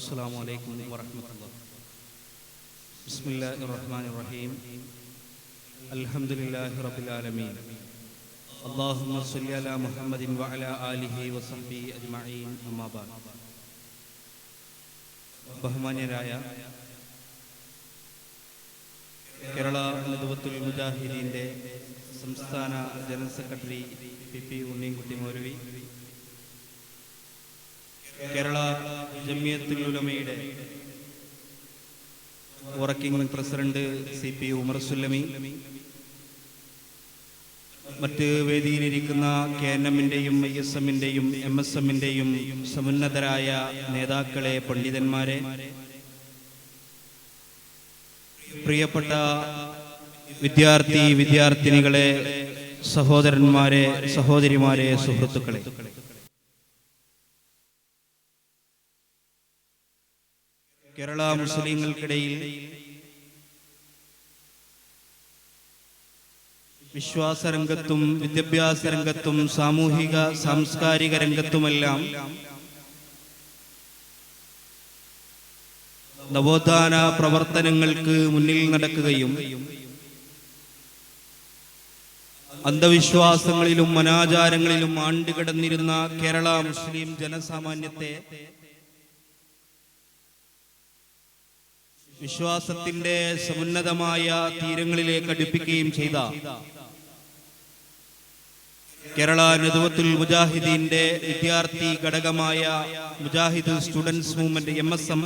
السلام عليكم ورحمة الله بسم الله الرحمن الرحيم الحمد لله رب العالمين اللهم صل على محمد وعلى آله وصحبه أجمعين أما بعد ബഹുമാന്യരായ കേരള നേതൃത്വത്തിൽ മുജാഹിദീൻ്റെ സംസ്ഥാന general secretary P P Unninkutty മൗലവി Kerala Jamiyathul ഉലമയുടെ working president C P Umar Sullami മറ്റ് വേദിയിലിരിക്കുന്ന കെ എൻ എമ്മിന്റെയും ഐ എസ് എമ്മിന്റെയും എം എസ് എമ്മിന്റെയും സമുന്നതരായ നേതാക്കളെ പണ്ഡിതന്മാരെ പ്രിയപ്പെട്ട വിദ്യാർത്ഥി വിദ്യാർത്ഥിനികളെ സഹോദരന്മാരെ സഹോദരിമാരെ സുഹൃത്തുക്കളെ. കേരള മുസ്ലിങ്ങൾക്കിടയിൽ വിശ്വാസ രംഗത്തും വിദ്യാഭ്യാസ രംഗത്തും സാമൂഹിക സാംസ്കാരിക രംഗത്തുമെല്ലാം നവോത്ഥാന പ്രവർത്തനങ്ങൾക്ക് മുന്നിൽ നടക്കുകയും അന്ധവിശ്വാസങ്ങളിലും അനാചാരങ്ങളിലും ആണ്ടുകിടന്നിരുന്ന കേരള മുസ്ലിം ജനസാമാന്യത്തെ വിശ്വാസത്തിന്റെ സമുന്നതമായ തീരങ്ങളിലേക്ക് അടുപ്പിക്കുകയും ചെയ്ത കേരള നദുവത്തുൽ മുജാഹിദീന്റെ വിദ്യാർത്ഥി ഘടകമായ Mujahid students movement M S M.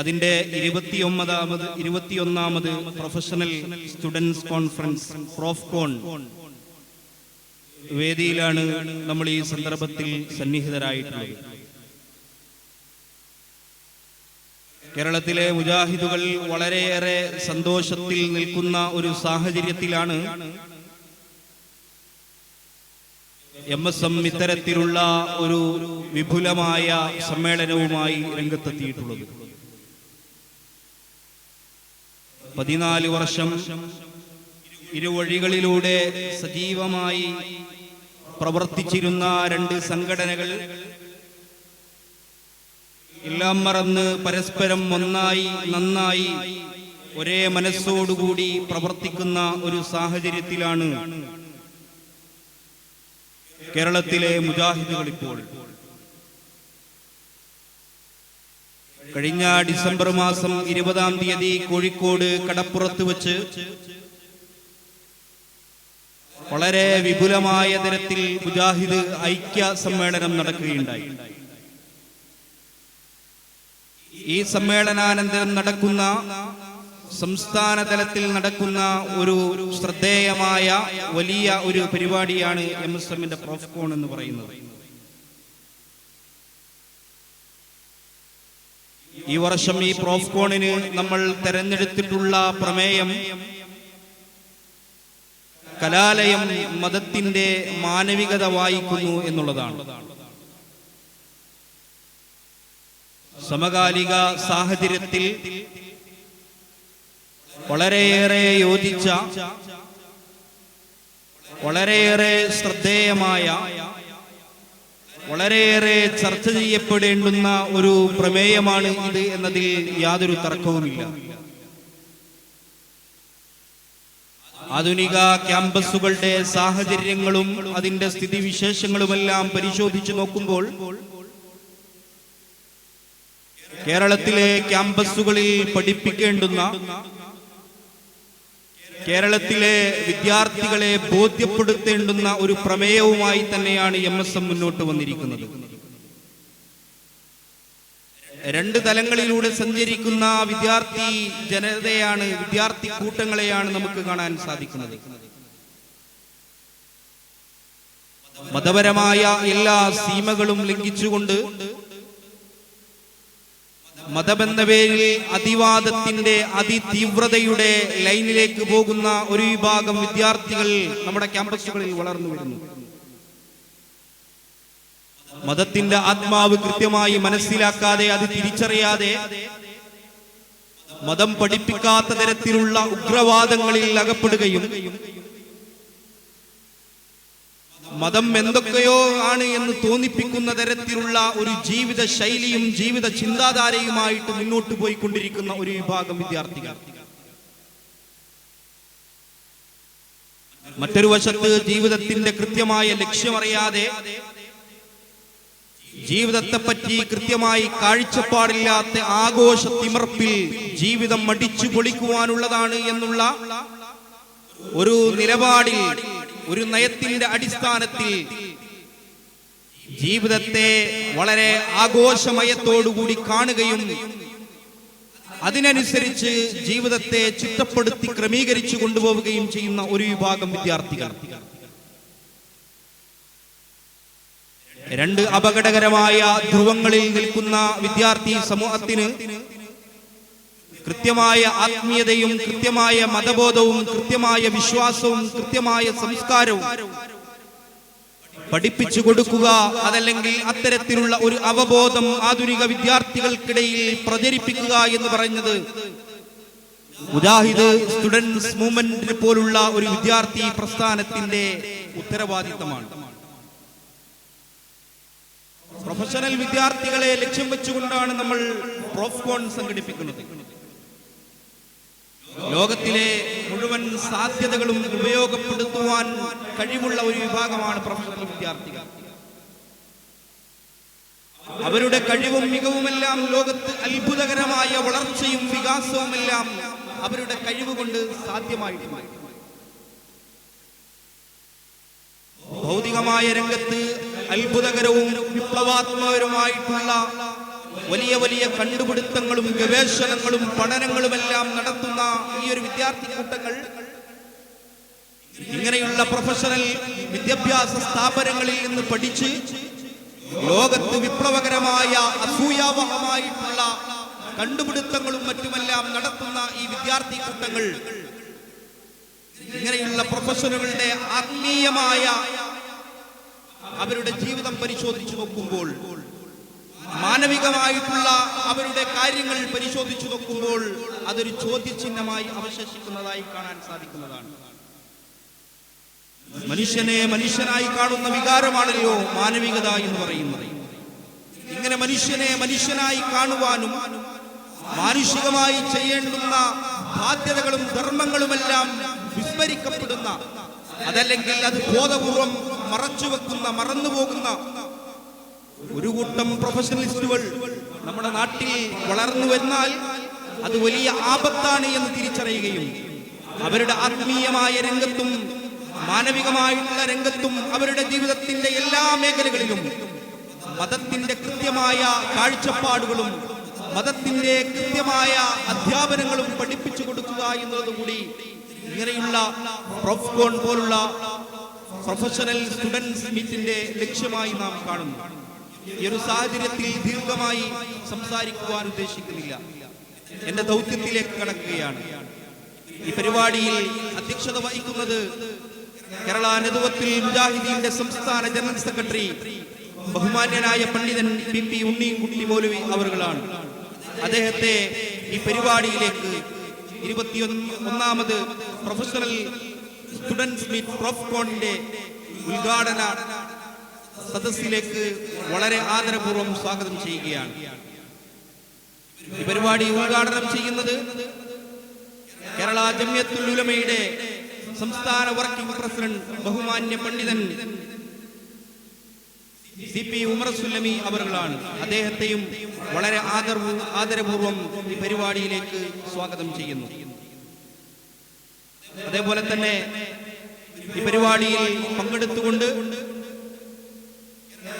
അതിന്റെ ഇരുപത്തിയൊമ്പതാമത് ഇരുപത്തിയൊന്നാമത് പ്രൊഫഷണൽ സ്റ്റുഡൻസ് കോൺഫറൻസ് പ്രോഫ്കോൺ. വേദിയിലാണ് നമ്മൾ ഈ സന്ദർഭത്തിൽ സന്നിഹിതരായിട്ടുള്ളത്. കേരളത്തിലെ മുജാഹിദുകൾ വളരെയേറെ സന്തോഷത്തിൽ നിൽക്കുന്ന ഒരു സാഹചര്യത്തിലാണ് എം എസ് എം ഇത്തരത്തിലുള്ള ഒരു വിപുലമായ സമ്മേളനവുമായി രംഗത്തെത്തിയിട്ടുള്ളത്. പതിനാല് വർഷം ഇരുവഴികളിലൂടെ സജീവമായി പ്രവർത്തിച്ചിരുന്ന രണ്ട് സംഘടനകൾ എല്ലാം മറന്ന് പരസ്പരം ഒന്നായി നന്നായി ഒരേ മനസ്സോടുകൂടി പ്രവർത്തിക്കുന്ന ഒരു സാഹചര്യത്തിലാണ് കേരളത്തിലെ മുജാഹിദുകൾ ഇപ്പോൾ. കഴിഞ്ഞ ഡിസംബർ മാസം ഇരുപതാം തീയതി കോഴിക്കോട് കടപ്പുറത്ത് വെച്ച് വളരെ വിപുലമായ തരത്തിൽ മുജാഹിദ് ഐക്യ സമ്മേളനം നടക്കുകയുണ്ടായി. ഈ സമ്മേളനാനന്തരം നടക്കുന്ന സംസ്ഥാന തലത്തിൽ നടക്കുന്ന ഒരു ശ്രദ്ധേയമായ വലിയ ഒരു പരിപാടിയാണ് എം എസ് എമ്മിന്റെ പ്രോഫ്കോൺ എന്ന് പറയുന്നത്. ഈ വർഷം ഈ പ്രോഫ്കോണിന് നമ്മൾ തെരഞ്ഞെടുത്തിട്ടുള്ള പ്രമേയം കലാലയം മതത്തിന്റെ മാനവികത വായിക്കുന്നു എന്നുള്ളതാണ്. സമകാലിക സാഹചര്യത്തിൽ വളരെയേറെ യോജിച്ച വളരെയേറെ ശ്രദ്ധേയമായ വളരെയേറെ ചർച്ച ചെയ്യപ്പെടേണ്ടുന്ന ഒരു പ്രമേയമാണ് ഇത് എന്നതിൽ യാതൊരു തർക്കവുമില്ല. ആധുനിക ക്യാമ്പസുകളുടെ സാഹചര്യങ്ങളും അതിന്റെ സ്ഥിതിവിശേഷങ്ങളുമെല്ലാം പരിശോധിച്ചു നോക്കുമ്പോൾ കേരളത്തിലെ ക്യാമ്പസുകളിൽ പഠിപ്പിക്കേണ്ടുന്ന കേരളത്തിലെ വിദ്യാർത്ഥികളെ ബോധ്യപ്പെടുത്തേണ്ടുന്ന ഒരു പ്രമേയവുമായി തന്നെയാണ് എം എസ് എം മുന്നോട്ട് വന്നിരിക്കുന്നത്. രണ്ട് തലങ്ങളിലൂടെ സഞ്ചരിക്കുന്ന വിദ്യാർത്ഥി ജനതയാണ് വിദ്യാർത്ഥി കൂട്ടങ്ങളെയാണ് നമുക്ക് കാണാൻ സാധിക്കുന്നത്. മതപരമായ എല്ലാ സീമകളും ലംഘിച്ചുകൊണ്ട് മതമെന്ന പേരിൽ അതിവാദത്തിന്റെ അതിതീവ്രതയുടെ ലൈനിലേക്ക് പോകുന്ന ഒരു വിഭാഗം വിദ്യാർത്ഥികൾ നമ്മുടെ ക്യാമ്പസുകളിൽ വളർന്നു വരുന്നു. മതത്തിന്റെ ആത്മാവ് കൃത്യമായി മനസ്സിലാക്കാതെ അത് തിരിച്ചറിയാതെ മതം പഠിപ്പിക്കാത്ത തരത്തിലുള്ള ഉഗ്രവാദങ്ങളിൽ അകപ്പെടുകയും മതം എന്തൊക്കെയോ ആണ് എന്ന് തോന്നിപ്പിക്കുന്ന തരത്തിലുള്ള ഒരു ജീവിത ശൈലിയും ജീവിത ചിന്താധാരയുമായിട്ട് മുന്നോട്ട് പോയിക്കൊണ്ടിരിക്കുന്ന ഒരു വിഭാഗം വിദ്യാർത്ഥികൾ. മറ്റൊരു വശത്ത് ജീവിതത്തിന്റെ കൃത്യമായ ലക്ഷ്യമറിയാതെ ജീവിതത്തെ പറ്റി കൃത്യമായി കാഴ്ചപ്പാടില്ലാത്ത ആഘോഷ തിമർപ്പിൽ ജീവിതം മടിച്ചു പൊളിക്കുവാനുള്ളതാണ് എന്നുള്ള ഒരു നിലപാടിൽ ഒരു നയത്തിന്റെ അടിസ്ഥാനത്തിൽ ജീവിതത്തെ വളരെ ആഘോഷമയത്തോടുകൂടി കാണുകയും അതിനനുസരിച്ച് ജീവിതത്തെ ചിട്ടപ്പെടുത്തി ക്രമീകരിച്ചു കൊണ്ടുപോവുകയും ചെയ്യുന്ന ഒരു വിഭാഗം വിദ്യാർത്ഥികൾ. രണ്ട് അപകടകരമായ ധ്രുവങ്ങളിൽ നിൽക്കുന്ന വിദ്യാർത്ഥി സമൂഹത്തിന് കൃത്യമായ ആത്മീയതയും കൃത്യമായ മതബോധവും കൃത്യമായ വിശ്വാസവും കൃത്യമായ സംസ്കാരവും പഠിപ്പിച്ചു കൊടുക്കുക അതല്ലെങ്കിൽ അത്തരത്തിലുള്ള ഒരു അവബോധം ആധുനിക വിദ്യാർത്ഥികൾക്കിടയിൽ പ്രചരിപ്പിക്കുക എന്ന് പറയുന്നത് മുജാഹിദ് സ്റ്റുഡൻസ് മൂവ്മെന്റിനെ പോലുള്ള ഒരു വിദ്യാർത്ഥി പ്രസ്ഥാനത്തിന്റെ ഉത്തരവാദിത്തമാണ്. പ്രൊഫഷണൽ വിദ്യാർത്ഥികളെ ലക്ഷ്യം വെച്ചുകൊണ്ടാണ് നമ്മൾ പ്രോഫ്കോൺ സംഘടിപ്പിക്കുന്നത്. ലോകത്തിലെ മുഴുവൻ സാധ്യതകളും ഉപയോഗപ്പെടുത്തുവാൻ കഴിവുള്ള ഒരു വിഭാഗമാണ് പ്രൊഫഷണൽ വിദ്യാർത്ഥികൾ. അവരുടെ കഴിവും മികവുമെല്ലാം ലോകത്ത് അത്ഭുതകരമായ വളർച്ചയും വികാസവുമെല്ലാം അവരുടെ കഴിവ് കൊണ്ട് സാധ്യമായിട്ടുണ്ട്. ഭൗതികമായ രംഗത്ത് അത്ഭുതകരവും വിപ്ലവാത്മകരവുമായിട്ടുള്ള വലിയ വലിയ കണ്ടുപിടുത്തങ്ങളും ഗവേഷണങ്ങളും പഠനങ്ങളുമെല്ലാം നടത്തുന്ന ഈ ഒരു വിദ്യാർത്ഥി കൂട്ടങ്ങൾ ഇങ്ങനെയുള്ള പ്രൊഫഷണൽ വിദ്യാഭ്യാസ സ്ഥാപനങ്ങളിൽ നിന്ന് പഠിച്ച് ലോകത്ത് വിപ്ലവകരമായ അസൂയാവഹമായിട്ടുള്ള കണ്ടുപിടുത്തങ്ങളും മറ്റുമെല്ലാം നടത്തുന്ന ഈ വിദ്യാർത്ഥി കൂട്ടങ്ങൾ ഇങ്ങനെയുള്ള പ്രൊഫഷണലുകളുടെ ആത്മീയമായ അവരുടെ ജീവിതം പരിശോധിച്ചു നോക്കുമ്പോൾ മാനവികമായിട്ടുള്ള അവരുടെ കാര്യങ്ങൾ പരിശോധിച്ചു നോക്കുമ്പോൾ അതൊരു ചോദ്യചിഹ്നമായി അവശേഷിക്കുന്നതായി കാണാൻ സാധിക്കുന്നതാണ്. മനുഷ്യനെ മനുഷ്യനായി കാണുന്ന വികാരമാണല്ലോ മാനവികത എന്ന് പറയുന്നത്. ഇങ്ങനെ മനുഷ്യനെ മനുഷ്യനായി കാണുവാനും മാനുഷികമായി ചെയ്യേണ്ടുന്ന ബാധ്യതകളും ധർമ്മങ്ങളുമെല്ലാം വിസ്മരിക്കപ്പെടുന്ന അതല്ലെങ്കിൽ അത് ബോധപൂർവം മറച്ചുവെക്കുന്ന മറന്നുപോകുന്ന ഒരു കൂട്ടം പ്രൊഫഷണലിസ്റ്റുകൾ നമ്മുടെ നാട്ടിൽ വളർന്നു വന്നാൽ അത് വലിയ ആപത്താണ് എന്ന് തിരിച്ചറിയുകയും അവരുടെ ആത്മീയമായ രംഗത്തും മാനവികമായിട്ടുള്ള രംഗത്തും അവരുടെ ജീവിതത്തിന്റെ എല്ലാ മേഖലകളിലും മതത്തിന്റെ കൃത്യമായ കാഴ്ചപ്പാടുകളും മതത്തിന്റെ കൃത്യമായ അധ്യാപനങ്ങളും പഠിപ്പിച്ചു കൊടുക്കുക എന്നതുകൂടി ഇങ്ങനെയുള്ള പ്രൊഫ്കോൺ പോലുള്ള പ്രൊഫഷണൽ സ്റ്റുഡൻസ് മീറ്റിന്റെ ലക്ഷ്യമായി നാം കാണുന്നു. ഈ ഒരു സാഹചര്യത്തിൽ ദീർഘമായി സംസാരിക്കുവാൻ ഉദ്ദേശിക്കുന്നില്ല. എന്റെ ദൗത്യത്തിലേക്ക് കടക്കുകയാണ്. ഈ പരിപാടിയിൽ അധ്യക്ഷത വഹിക്കുന്നത് കേരള നെതുവത്തിൽ മുജാഹിദീന്റെ സംസ്ഥാന ജനറൽ സെക്രട്ടറി ബഹുമാന്യനായ പണ്ഡിതൻ പി പി ഉണ്ണിക്കുട്ടി മൗലവി അവറുകളാണ്. അദ്ദേഹത്തെ ഈ പരിപാടിയിലേക്ക് ഇരുപത്തിയൊന്ന് ഒന്നാമത് പ്രൊഫഷണൽ സ്റ്റുഡൻസ് മീറ്റ് പ്രോഫ്കോണിന്റെ ഉദ്ഘാടന സദസ്സിലേക്ക് വളരെ ആദരപൂർവം സ്വാഗതം ചെയ്യുകയാണ്. ഈ പരിപാടി ഉദ്ഘാടനം ചെയ്യുന്നത് കേരള ജമ്യത്തുൽ ഉലമയുടെ സംസ്ഥാന വർക്കിംഗ് പ്രസിഡന്റ് ബഹുമാന്യ പണ്ഡിതൻ സി പി ഉമർസുല്ലമി സുല്ലമി അദ്ദേഹത്തെയും വളരെ ആദരവ് ആദരപൂർവം ഈ പരിപാടിയിലേക്ക് സ്വാഗതം ചെയ്യുന്നു. അതേപോലെ തന്നെ ഈ പരിപാടിയിൽ പങ്കെടുത്തുകൊണ്ട്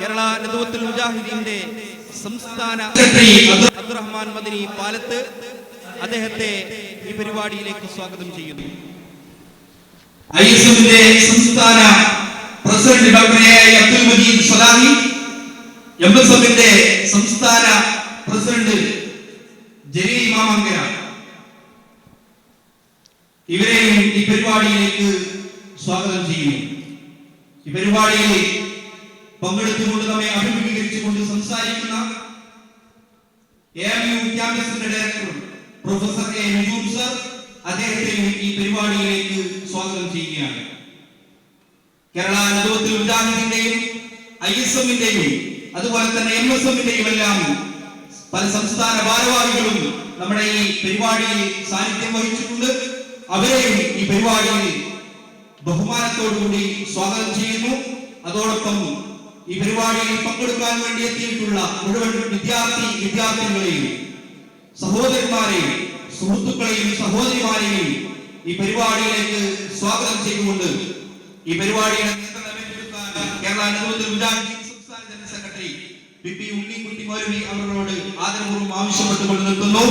കേരള നദുവത്തുൽ മുജാഹിദീന്റെ സംസ്ഥാന അബ്ദുറഹ്മാൻ മദനി പാലത്ത് അദ്ദേഹത്തെ ഈ പരിപാടിയിലേക്ക് സ്വാഗതം ചെയ്യുന്നു. ഐ എസ് സംസ്ഥാന president I Abdul Majeed Salahi M S എഫിന്റെ സംസ്ഥാന പ്രസിഡന്റ് ജലീൽ മാമങ്കര ഇവരെയും ഈ പരിപാടിയിലേക്ക് സ്വാഗതം ചെയ്യുന്നു. ഈ പരിപാടിയിൽ പങ്കെടുത്തുകൊണ്ട് നമ്മെ അഭിമുഖീകരിച്ചുകൊണ്ട് സംസാരിക്കുന്ന A M director professor A Mujeeb sir അദ്ദേഹത്തെ ഈ പരിപാടിയിലേക്ക് സ്വാഗതം ചെയ്യുകയാണ്. കേരള അനുഭവത്തിൽ ഉണ്ടാകുന്നതിന്റെയും ഐ എസ് എമ്മിന്റെയും അതുപോലെ തന്നെ എം എസ് എമ്മിന്റെയും എല്ലാം പല സംസ്ഥാന ഭാരവാഹികളും നമ്മുടെ ഈ പരിപാടിയിൽ സാന്നിധ്യം വഹിച്ചിട്ടുണ്ട്. അവരെയും ഈ പരിപാടിയിൽ ബഹുമാനത്തോടുകൂടി സ്വാഗതം ചെയ്യുന്നു. അതോടൊപ്പം ഈ പരിപാടിയിൽ പങ്കെടുക്കാൻ വേണ്ടി എത്തിയിട്ടുള്ള മുഴുവൻ വിദ്യാർത്ഥി വിദ്യാർത്ഥികളെയും സഹോദരന്മാരെയും സുഹൃത്തുക്കളെയും സഹോദരിമാരെയും ഈ പരിപാടിയിലേക്ക് സ്വാഗതം ചെയ്തുകൊണ്ട് ഈ പരിപാടിയുടെ കേരള സംസ്ഥാന general secretary P P Unnikutty Moulavi അവരോട് ആദരപൂർവം ആവശ്യപ്പെട്ടുകൊണ്ട് നിൽക്കുന്നു